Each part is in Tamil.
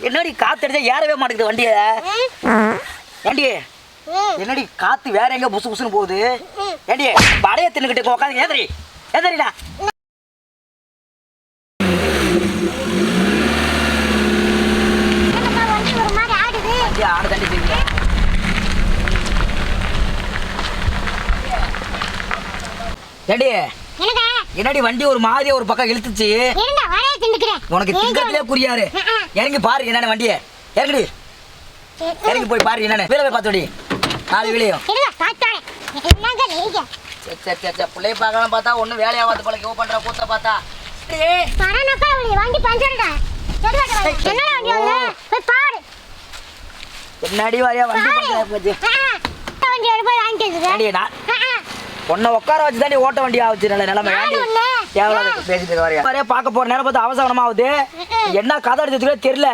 என்னடி காத்து அடிச்சா ஏறவே மாட்டேங்குது வண்டியை? ஏண்டி? என்னடி காத்து வேற எங்க புசு புசுன்னு போகுது? ஏண்டி படைய தின்னுக்கிட்டு உட்காந்து ஏதறி ஏதறிடா என்னப்பா தண்ணி ஏண்டி என்னடா? வண்டி ஒரு மாதிரியா ஒரு பக்கம் இழுத்துச்சு? உனக்கு திங்கத்திலே புரியாரு இறங்கி பாரு என்னன்னு வண்டியை. இறங்குடி. இறங்கி போய் பாரு என்னன்னு. வீல போய் பார்த்துடி நாலு வீலையும். சரி சரி சரி பிள்ளைய பார்க்கலாம் பார்த்தா ஒன்றும் வேலையாகாது போல யோ பண்ற கூத்த பார்த்தா. என்னடா வாரியா வண்டி வாங்கிட்டு உன்னை உட்கார வச்சு தாண்டி ஓட்ட வண்டி ஆகுச்சு நல்ல நிலைமை? தேவையில்லாத பேசிட்டு வரையா? வரையா பார்க்க போற நேரம் பார்த்து அவசரமா ஆகுது. என்ன கதை அடிச்சு தெரியல.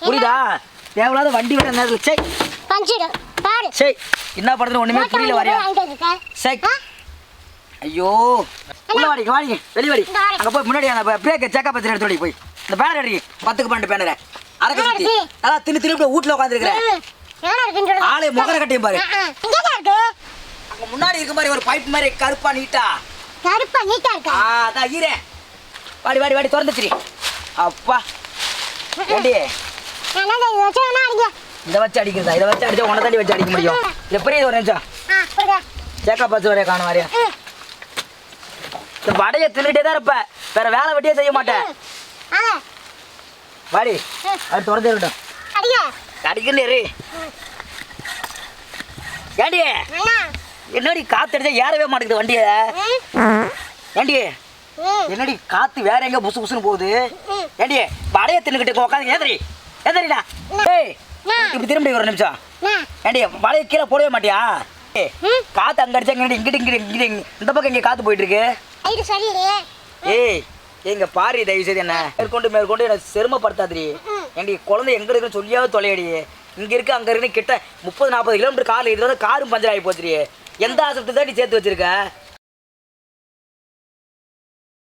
புரியுதா? தேவையில்லாத வண்டி வர நேரத்தில். சே பாரு. சே என்ன பண்றது ஒண்ணுமே புரியல வரையா. சே? ஐயோ. உள்ள வெளிய வாடி. வாடி. அங்க போய் முன்னாடி அந்த பிரேக் செக்கப் பத்தி எடுத்து போய். இந்த பேனர் அடி பத்துக்கு பன்னெண்டு பேனரை. அரக்க சுத்தி? அதான் தின்னு தின்னு இருக்குன்னு சொல்லு. ஆளு முகர கட்டியும் பாரு. இருக்கு. அங்க முன்னாடி இருக்க மாதிரி ஒரு பைப் மாதிரி கருப்பா நீட்டா? கருப்பா நீட்டா இருக்கா? அதான் ஈரே வாடி வாடி வாடி திறந்துச்சிரி அப்பா. ஏண்டி? இது வச்சு அடிக்கிறதா? இதை வச்சு அடிச்சா உன்னை தாண்டி வச்சு அடிக்க முடியும். எப்படி இது ஒரு நிமிஷம். சேக்கா பஸ் வரைய காணும் வரையா. இந்த வடையை தின்னுட்டே தான் இருப்ப. வேற வேலை வெட்டியே செய்ய மாட்டேன் வாடி அது திறந்து இருக்கட்டும். அடிக்கணும் ஏண்டி? என்னடி காத்து அடிச்சா ஏறவே மாட்டேங்குது வண்டிய? ம். ஏண்டி? ம். என்னடி காத்து வேற எங்க புசு புசுன்னு போகுது? ம். ஏண்டி வடைய தின்னுக்கிட்டு உட்காந்து ஏதறி ஏதறிடா ஏய் இப்படி திரும்பி ஒரு நிமிஷம். ஏண்டி வலைய கீழே போடவே மாட்டியா. காத்து அங்க அடிச்சா இங்கிட்டு இங்கிட்டு இங்கிட்டு இங்கிட்டு இங்க- இந்த பக்கம் இங்க காத்து போயிட்டு இருக்கு ஏய் எங்க பாரு தயவு செய்து என்ன? மேற்கொண்டு மேற்கொண்டு என்ன செருமப்படுத்தாதிரி. ஏண்டி குழந்தை எங்க இருக்குன்னு சொல்லியாவது தொலையடி. இங்க இருக்கு அங்க இருக்கு கிட்ட முப்பது நாற்பது கிலோமீட்டர் கார்ல வந்து காரும் பஞ்சர் ஆகி போச்சுடி. எந்த ஆஸ்பத்திரி தான் நீ சேர்த்து வச்சிருக்க?